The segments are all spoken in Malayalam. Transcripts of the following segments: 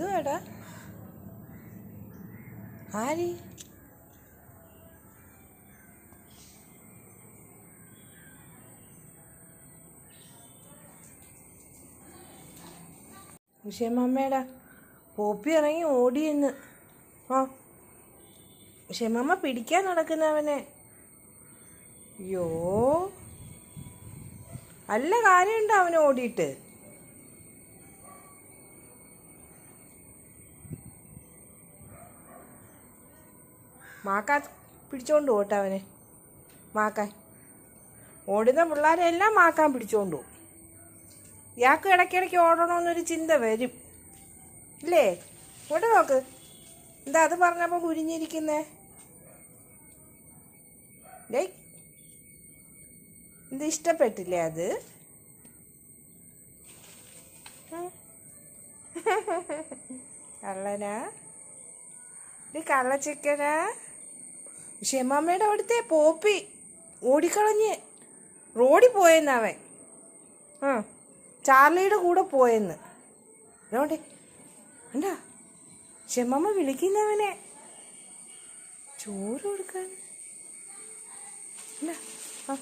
എന്തുവാടാ? ആര്? ക്ഷമമ്മേടാ പോപ്പി ഇറങ്ങി ഓടിയെന്ന്. ആ ക്ഷേമമ്മ പിടിക്കാൻ നടക്കുന്നവനെ അയ്യോ. അല്ല കാര്യമുണ്ട് അവനെ ഓടിയിട്ട്? മാക്കാ പിടിച്ചോണ്ട് പോട്ടെ അവനെ. മാക്കാൻ. ഓടുന്ന പിള്ളേരെല്ലാം മാക്കാൻ പിടിച്ചോണ്ട് പോകും ഇയാൾക്ക് ഇടയ്ക്കിടയ്ക്ക് ഓടണമെന്നൊരു ചിന്ത വരും. ഇല്ലേ? ഇങ്ങോട്ട് നോക്ക്. എന്താ അത് പറഞ്ഞപ്പോൾ കുരിഞ്ഞിരിക്കുന്നേ ഡേ ഇത് ഇഷ്ടപ്പെട്ടില്ലേ അത്. കള്ളനാ? ഇത് കള്ള ചിക്കനാ ക്ഷമാമ്മയുടെ അവിടുത്തെ പോപ്പി ഓടിക്കളഞ്ഞ് റോഡിൽ പോയെന്ന് അവൻ. ആ ചാർലിയുടെ കൂടെ പോയെന്ന്. അതുകൊണ്ട് എന്താ? ക്ഷമമ്മ വിളിക്കുന്നവനെ ചോറ് കൊടുക്കാൻ. എന്താ? ആ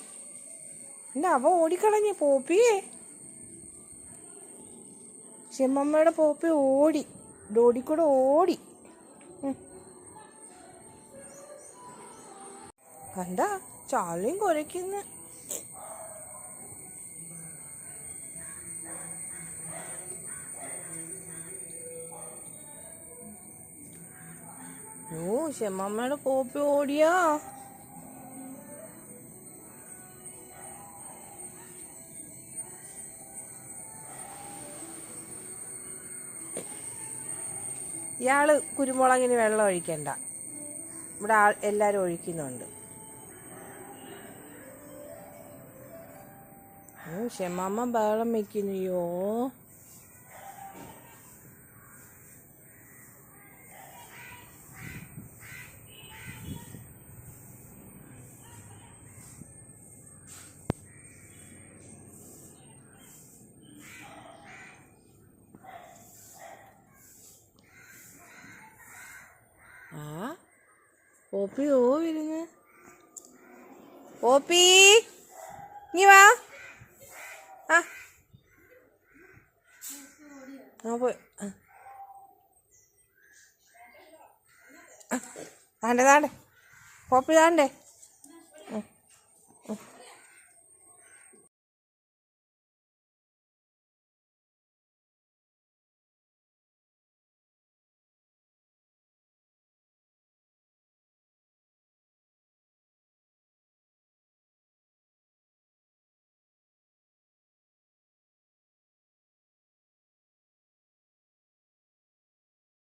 എന്താ അവ ഓടിക്കളഞ്ഞ് പോപ്പിയേ? ഷെമ്മമ്മയുടെ പോപ്പി ഓടി ഡോഡി കൂടെ ഓടി കണ്ട ചാളിയും കുരയ്ക്കുന്നു. ഓ ഷെമ്മമ്മയുടെ പോപ്പി ഓടിയാ. ഇയാൾ കുരുമുളകിന് വെള്ളം ഒഴിക്കണ്ട. ഇവിടെ ആൾ എല്ലാരും ഒഴിക്കുന്നുണ്ട്. ക്ഷമമ്മ ബഹളം വെക്കുന്നുയോ ആ ഓപ്പി ഓ വരുന്ന് ഓപ്പി നീ വാ ആ. ആ പോയി. ആ. ദാണ്ടെ ദാണ്ടെ പോപ്പി ദാണ്ടെ